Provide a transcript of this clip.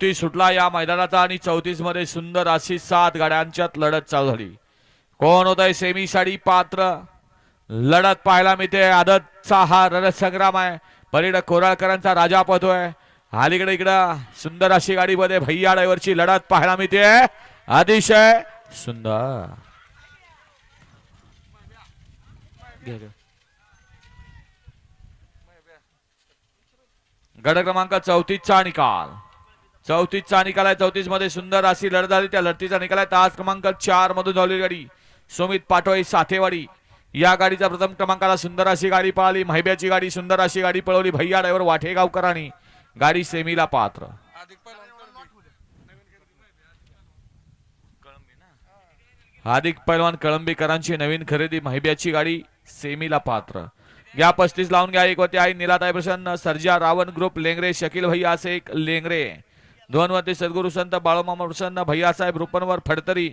ती सुटला या मैदानाचा आणि चौतीसमध्ये सुंदर अशी सात गाड्यांच्यात लढत चालू झाली. कोण होत सेमी साडी पात्र? लढत पाहायला मिळते. आदतचा हा रणसंग्राम आहे. पलीकडे कोराळकरांचा राजा आहे. अलीकडे इकडं सुंदर अशी गाडीमध्ये भैया ड्रायव्हरची लढत पाहायला मिळते. अतिशय सुंदर. गड क्रमांक चौतीसचा निकाल. चौतीसचा निकाल आहे. चौतीसमध्ये सुंदर अशी लढत झाली त्या लढतीचा निकाल आहे. तास क्रमांक चार मधून झालेली गाडी. सुमित पाटोळे साथेवाडी. या गाडीचा प्रथम क्रमांकाला सुंदर अशी गाडी पळाली. महिब्याची गाडी सुंदर अशी गाडी पळवली. भैया ड्रायव्हर वाठेगावकरांनी गाडी सेमीला पात्र. हार्दिक पैलवान कळंबीकरांची नवीन खरेदी. महिब्याची गाडी सेमीला पात्र. या पस्तीस लावून घ्या. एक होते आहे निलाताई प्रसन्न. सर्जा रावण ग्रुप. लेंगरे शकील भैया असे एक लेंगरे. दोन सद्गुरु संत बाळोमामा प्रसन्न भैयासाहेब रुपनवर फडतरी.